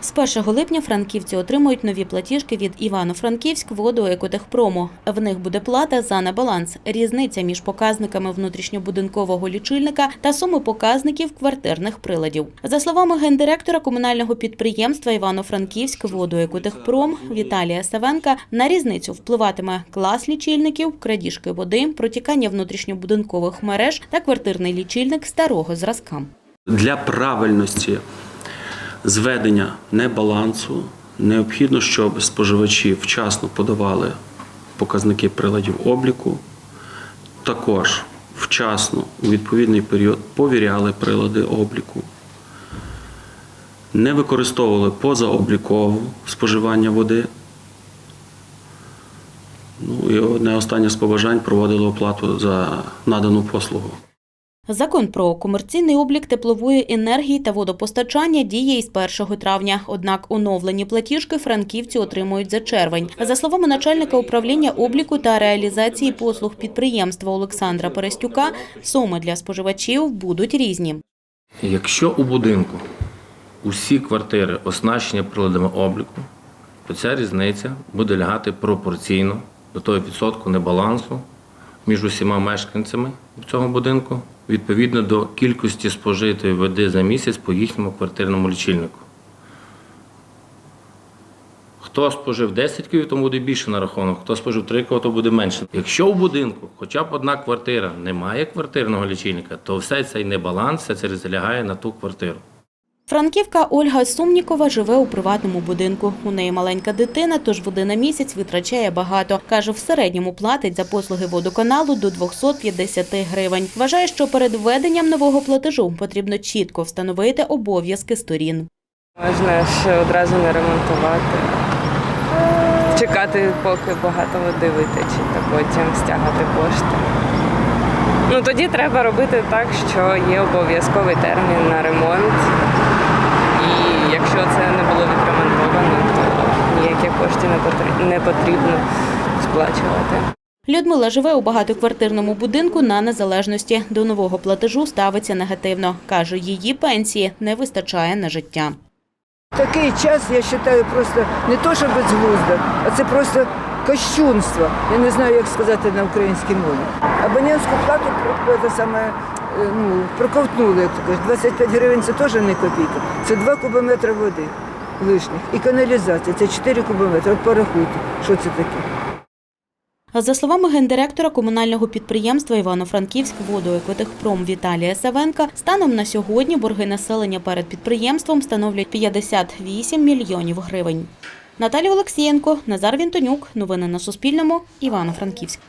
З 1 липня франківці отримують нові платіжки від Івано-Франківськ водоекотехпрому. В них буде плата за небаланс. Різниця між показниками внутрішньобудинкового лічильника та суми показників квартирних приладів. За словами гендиректора комунального підприємства Івано-Франківськ водоекотехпром Віталія Савенка, на різницю впливатиме клас лічильників, крадіжки води, протікання внутрішньобудинкових мереж та квартирний лічильник старого зразка. Для правильності зведення небалансу необхідно, щоб споживачі вчасно подавали показники приладів обліку, також вчасно у відповідний період повіряли прилади обліку, не використовували позаобліково споживання води. Ну і одне останнє з побажань проводили оплату за надану послугу. Закон про комерційний облік теплової енергії та водопостачання діє із 1 травня. Однак оновлені платіжки франківці отримують за червень. За словами начальника управління обліку та реалізації послуг підприємства Олександра Перестюка, суми для споживачів будуть різні. Якщо у будинку усі квартири оснащені приладами обліку, то ця різниця буде лягати пропорційно до того відсотку небалансу між усіма мешканцями цього будинку, відповідно до кількості спожитої води за місяць по їхньому квартирному лічильнику. Хто спожив 10 кВт, тому буде більше на рахунок, хто спожив 3 кВт, то буде менше. Якщо в будинку хоча б одна квартира не має квартирного лічильника, то все цей небаланс все це розлягає на ту квартиру. Франківка Ольга Сумнікова живе у приватному будинку. У неї маленька дитина, тож води на місяць витрачає багато. Каже, в середньому платить за послуги водоканалу до 250 гривень. Вважає, що перед введенням нового платежу потрібно чітко встановити обов'язки сторін. Можна ж одразу не ремонтувати. Чекати, поки багато води витече, та потім стягати кошти. Ну тоді треба робити так, що є обов'язковий термін на ремонт. І якщо це не було відремонтовано, то ніяких коштів не потр- потрібно сплачувати. Людмила живе у багатоквартирному будинку на незалежності. До нового платежу ставиться негативно. Каже, її пенсії не вистачає на життя. Такий час, я вважаю, просто не то, що безглуздо, а це просто кощунство. Я не знаю, як сказати на українській мові. Абонентську плату саме е, ну, проковтнули, як то кажуть. 25 гривень це теж не копійка. Це 2 кубометри води лишніх. І каналізація це 4 кубометри. От порахуйте, що це таке. За словами гендиректора комунального підприємства Івано-Франківськ водоекотехпром Віталія Савенка, станом на сьогодні борги населення перед підприємством становлять 58 мільйонів гривень. Наталія Олексієнко, Назар Вінтонюк. Новини на Суспільному. Івано-Франківськ.